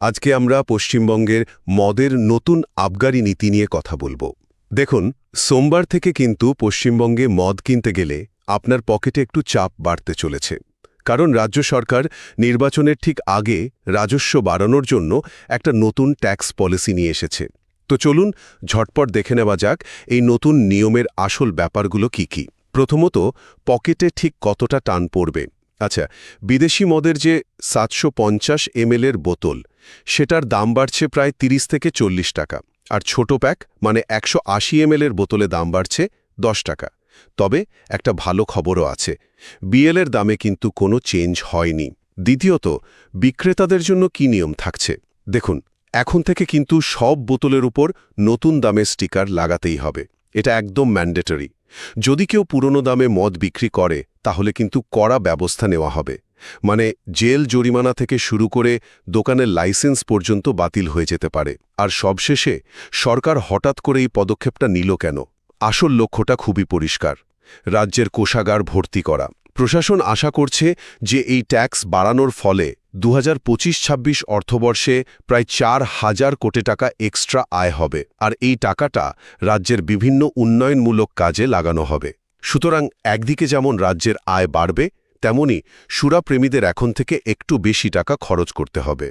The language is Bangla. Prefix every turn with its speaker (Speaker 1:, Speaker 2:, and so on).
Speaker 1: আজকে আমরা পশ্চিমবঙ্গের মদের নতুন আবগারি নীতি নিয়ে কথা বলব। দেখুন, সোমবার থেকে কিন্তু পশ্চিমবঙ্গে মদ কিনতে গেলে আপনার পকেটে একটু চাপ বাড়তে চলেছে। কারণ রাজ্য সরকার নির্বাচনের ঠিক আগে রাজস্ব বাড়ানোর জন্য একটা নতুন ট্যাক্স পলিসি নিয়ে এসেছে। তো চলুন, ঝটপট দেখে নেওয়া যাক এই নতুন নিয়মের আসল ব্যাপারগুলো কি কি। প্রথমত, পকেটে ঠিক কতটা টান পড়বে? আচ্ছা বিদেশি মদের যে সাতশো পঞ্চাশ এর বোতল, সেটার দাম বাড়ছে প্রায় ৩০ থেকে চল্লিশ টাকা, আর ছোট প্যাক মানে একশো আশি এর বোতলে দাম বাড়ছে দশ টাকা। তবে একটা ভালো খবরও আছে বিএলের দামে কিন্তু কোনো চেঞ্জ হয়নি। দ্বিতীয়ত, বিক্রেতাদের জন্য কি নিয়ম থাকছে? দেখুন, এখন থেকে কিন্তু সব বোতলের উপর নতুন দামের স্টিকার লাগাতেই হবে, এটা একদম ম্যান্ডেটরি। যদি কেউ পুরনো দামে মদ বিক্রি করে তাহলে কিন্তু কড়া ব্যবস্থা নেওয়া হবে। মানে জেল জরিমানা থেকে শুরু করে দোকানের লাইসেন্স পর্যন্ত বাতিল হয়ে যেতে পারে। আর সবশেষে সরকার হঠাৎ করে এই পদক্ষেপটা নিল কেন? আসল লক্ষ্যটা খুবই পরিষ্কার। রাজ্যের কোষাগার ভর্তি করা। প্রশাসন আশা করছে যে এই ট্যাক্স বাড়ানোর ফলে দু হাজার পঁচিশ ছাব্বিশ অর্থবর্ষে প্রায় চার হাজার কোটি টাকা এক্সট্রা আয় হবে। আর এই টাকাটা রাজ্যের বিভিন্ন উন্নয়নমূলক কাজে লাগানো হবে। সুতরাং একদিকে যেমন রাজ্যের আয় বাড়বে, তেমনি সুরাপ্রেমীদের এখন থেকে একটু বেশি টাকা খরচ করতে হবে।